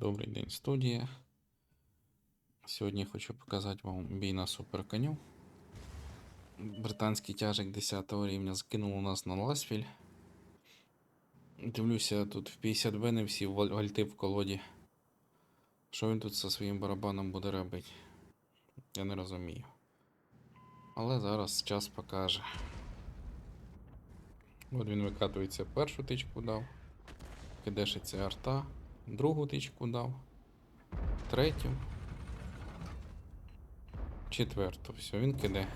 Добрий день, студія. Сьогодні хочу показати вам бій на суперконю. Британський тяжик 10 рівня закинув у нас на Ласфіль. Дивлюся, тут в 50 б не всі вальти в колоді. Що він тут зі своїм барабаном буде робити? Я не розумію. Але зараз час покаже. От він викатується першу тичку дав. Кидешиться арта. Другу тичку дав. Третю. Четверту. Все, він киде.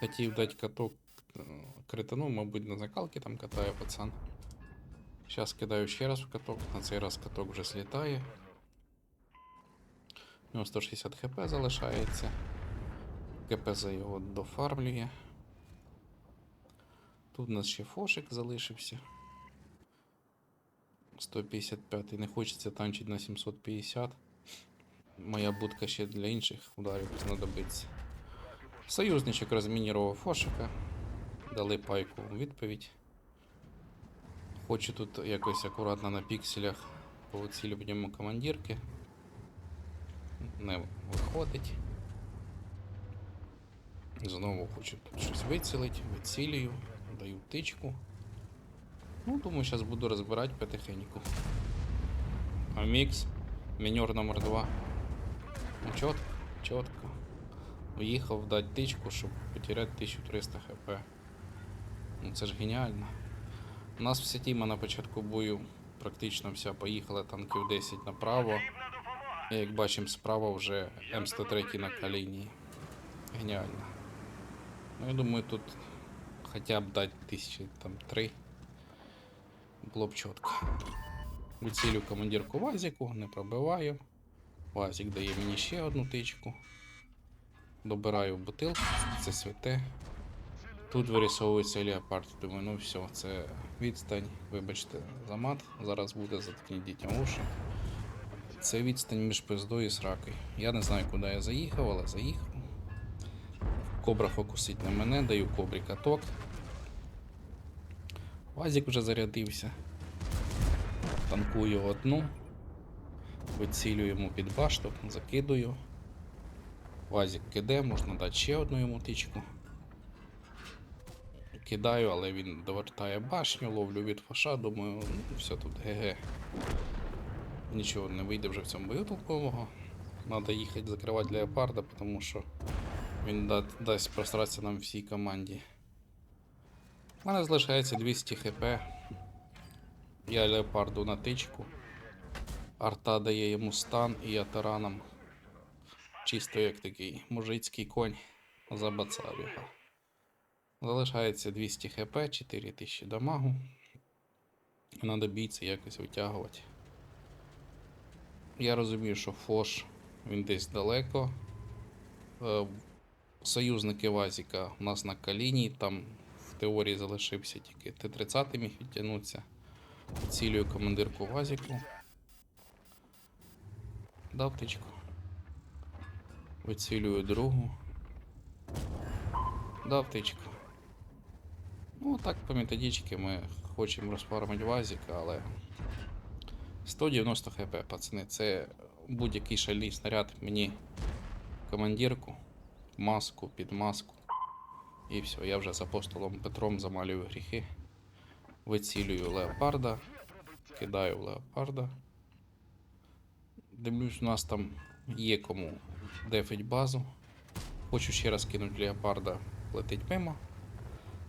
Хотів дати каток е, критану, мабуть, на закалки там катає пацан. Зараз кидаю ще раз в каток. На цей раз каток вже злітає. У нього 160 хп залишається. КПЗ його дофармлює. Тут у нас ще фошик залишився. 155 не хочеться танчить на 750. Моя будка ще для інших ударів знадобиться. Союзничок розмінірував фошика. Дали пайку у відповідь. Хочу тут якось акуратно на пікселях поцілю в ньому командірки. Не виходить. Знову хочу тут щось вицілити, вицілюю, даю тичку. Ну, думаю, зараз буду розбирати потихеньку. А мікс, міньор номер 2. Ну, чітко, чітко. Уїхав дати тичку, щоб потеряти 1300 хп. Ну це ж геніально. У нас вся тіма на початку бою практично вся поїхала танків 10 направо. І як бачимо, справа вже М103 на колінії. Геніально. Ну, я думаю, тут хоча б дати тисячі там три. Було б чітко. Вицілю командирку Вазіку, не пробиваю. Вазік дає мені ще одну тичку. Добираю бутилку, це святе. Тут вирисовується леопард. Думаю, ну все, це відстань. Вибачте за мат. Зараз буде заткніть дітям уші. Це відстань між пиздою і сракою. Я не знаю, куди я заїхав, але заїхав. Кобра фокусить на мене, даю кобрі каток. Вазік вже зарядився. Танкую одну. Вицілюю йому під башту, закидую. Вазік киде, можна дати ще одну йому тичку. Кидаю, але він довертає башню, ловлю від фаша, думаю, ну все тут ГГ. Нічого не вийде вже в цьому бою толкового. Надо їхати закривати леопарда, тому що він да- дасть простратися нам всій команді. У мене залишається 200 хп. Я леопарду на тичку. Арта дає йому стан і я тараном. Чисто як такий мужицький конь забацав його. Залишається 200 хп, 4000 дамагу. Надо бійця якось витягувати. Я розумію, що Фош він десь далеко. Е, Союзники Вазіка у нас на каліні, там теорії залишився тільки Т-30 міг відтягнутися. Цілюю командирку Вазіку. Дав тичку. Вицілюю другу. Дав тичку. Ну, так по методичці ми хочемо розфармити Вазіка, але 190 хп, пацани, це будь-який шальний снаряд мені командирку, маску, під маску. І все, я вже з апостолом Петром замалюю гріхи. Вицілюю леопарда, кидаю в леопарда. Дивлюсь, у нас там є кому дефить базу. Хочу ще раз кинути леопарда, летить мимо.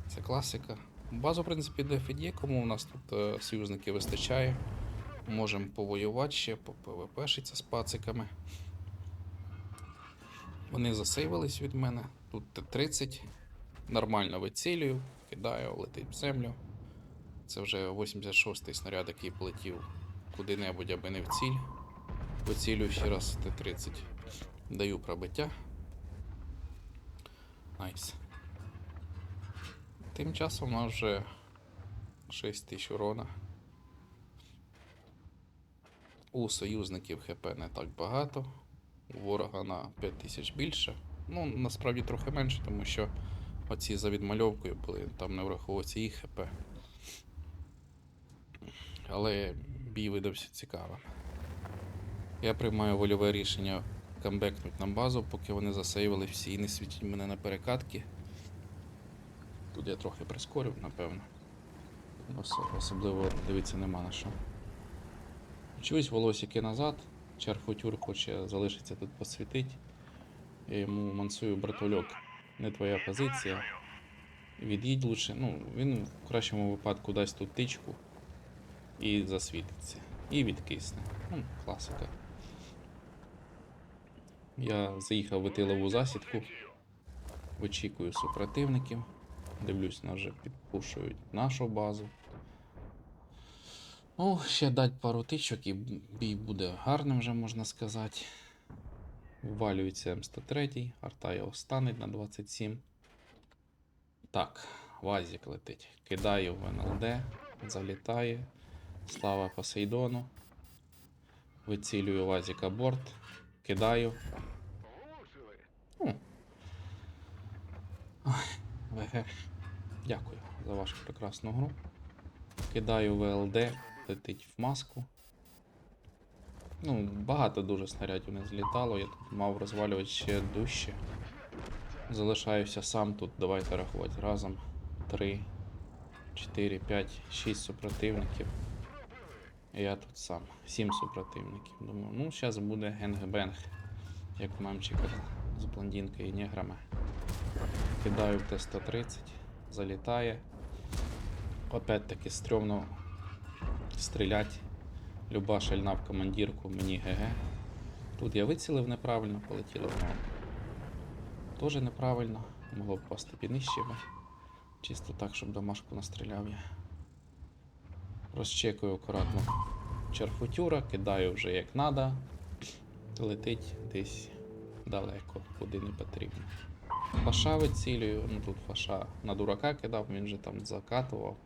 Це класика. Базу, в принципі, дефить є, кому у нас тут е, союзників вистачає. Можемо повоювати ще, по ПВПшиться з пациками. Вони засейвились від мене. Тут Т-30. Нормально вицілюю, кидаю, летить в землю. Це вже 86-й снаряд, який полетів куди-небудь, аби не в ціль. Вицілюю ще раз Т-30. Даю пробиття. Найс. Тим часом у нас вже 6 тисяч урона. У союзників ХП не так багато. У ворога на 5 тисяч більше. Ну, насправді трохи менше, тому що оці за відмальовкою були, там не враховується їх ХП. Але бій видався цікавим. Я приймаю вольове рішення камбекнуть на базу, поки вони засейвили всі і не світять мене на перекатки. Тут я трохи прискорив, напевно. Ос- Особливо дивитися нема на що. Чуюсь волосики назад. Чарфутюр хоче залишитися тут посвітить. Я йому мансую братольок. Не твоя позиція. Від'їдь лучше. Ну, він в кращому випадку дасть тут тичку і засвітиться. І відкисне. Ну, класика. Я заїхав в тилову засідку. Вичікую супротивників. Дивлюсь, нас вже підпушують нашу базу. Ну, ще дать пару тичок і бій буде гарним, вже можна сказати. Ввалюється М103, арта його станеть на 27. Так, Вазік летить. Кидаю в НЛД, залітає. Слава Посейдону. Вицілюю Вазіка борт. Кидаю. ВГ. Дякую за вашу прекрасну гру. Кидаю ВЛД, летить в маску. Ну, багато дуже снарядів не злітало, я тут мав розвалювати ще дужче. Залишаюся сам тут, давайте рахувати разом. 3, 4, 5, 6 супротивників. Я тут сам. 7 супротивників. Думаю, ну зараз буде генг-бенг, як у мамчика з блондинкою і неграми. Кидаю в Т-130, залітає. Опять-таки стрьомно стрілять. Люба шальна в командирку, мені ГГ. Тут я вицілив неправильно, полетіло в ногу. Неправильно, могло б впасти піднижче. Чисто так, щоб домашку настріляв я. Розчекую акуратно черфутюра, кидаю вже як надо. Летить десь далеко, куди не потрібно. Фаша вицілюю, ну тут фаша на дурака кидав, він же там закатував.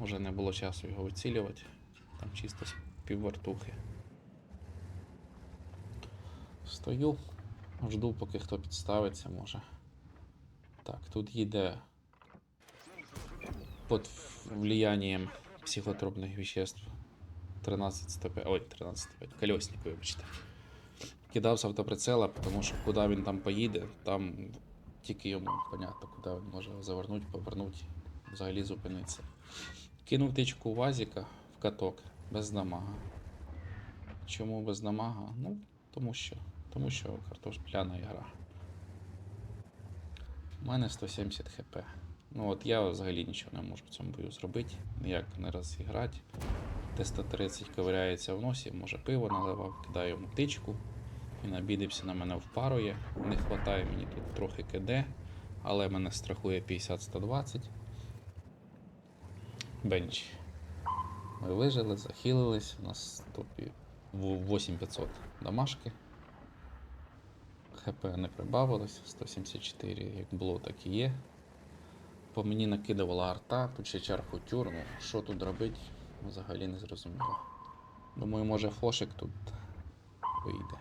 Уже не було часу його вицілювати. Там чисто піввартухи. Стою, жду, поки хто підставиться, може. Так, тут їде під влиянием психотропних веществ 13 105, ой, 13 105, колесник, вибачте. Кидав з автоприцела, тому що куди він там поїде, там тільки йому понятно, куди він може завернути, повернути, взагалі зупинитися. Кинув тичку Вазіка в каток без дамага. Чому без дамага? Ну, тому що. Тому що картошпляна гра. У мене 170 хп. Ну от я взагалі нічого не можу в цьому бою зробити, ніяк не розіграти. Т-130 ковиряється в носі, може пиво наливав, кидаю йому тичку. Він обідився на мене впарує. Не вистачає мені тут трохи КД, але мене страхує 50-120. Бенч. Ми вижили, захилились. У нас тут 8500 домашки. ХП не прибавилось, 174 як було, так і є. По мені накидувала арта, тут ще чархутюр, ну що тут робити, взагалі не зрозуміло. Думаю, може фошик тут вийде.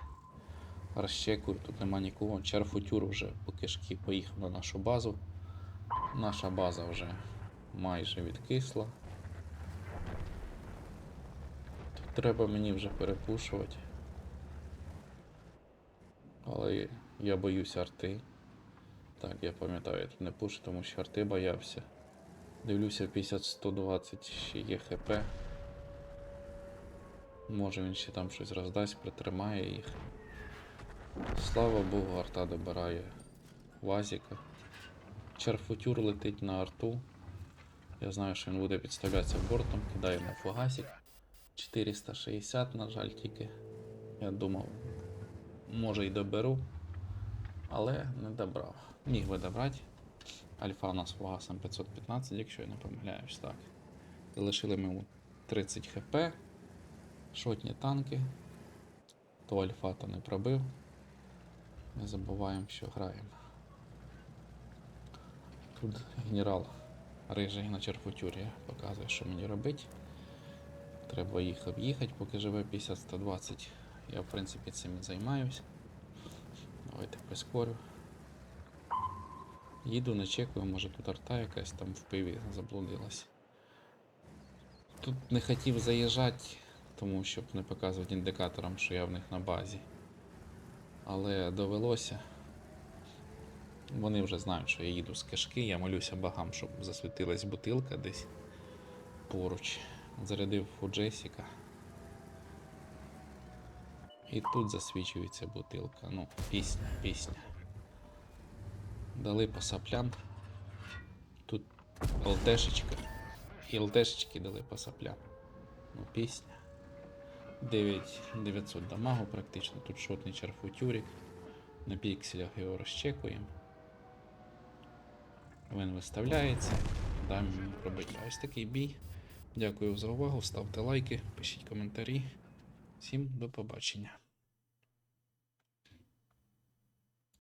Розчекую, тут нема нікого. Чарфутюр вже по кишки поїхав на нашу базу. Наша база вже майже відкисла. Тут треба мені вже перепушувати. Але я боюсь арти. Так, я пам'ятаю, я тут не пушу, тому що арти боявся. Дивлюся, 50-120 ще є ХП. Може він ще там щось роздасть, притримає їх. Слава Богу, арта добирає Вазіка. Черфутюр летить на арту. Я знаю, що він буде підставлятися бортом, кидає на фугасик. 460, на жаль, тільки. Я думав, може й доберу, але не добрав. Міг би добрати. Альфа у нас фугасом 515, якщо я не помиляюсь, так. Залишили ми 30 хп. Шотні танки. То альфа то не пробив. Не забуваємо, що граємо. Тут генерал рижий на черфутюрі показує, що мені робити. Треба їх об'їхати, поки живе 50-120. Я в принципі цим і займаюсь. Давайте прискорю. Їду, не чекаю, може тут арта якась там в пиві заблудилась. Тут не хотів заїжджати, тому щоб не показувати індикаторам, що я в них на базі. Але довелося. Вони вже знають, що я їду з кишки, я молюся богам, щоб засвітилась бутилка десь поруч. Зарядив у Джесіка. І тут засвічується бутилка. Ну, пісня, пісня. Дали по саплям. Тут ЛТшечка. І ЛТшечки дали по саплям. Ну, пісня. 9900 дамагу практично. Тут шотний черфутюрик. На пікселях його розчекуємо. Він виставляється. Дамо пробиття. Ось такий бій. Дякую за увагу. Ставте лайки, пишіть коментарі. Всім до побачення.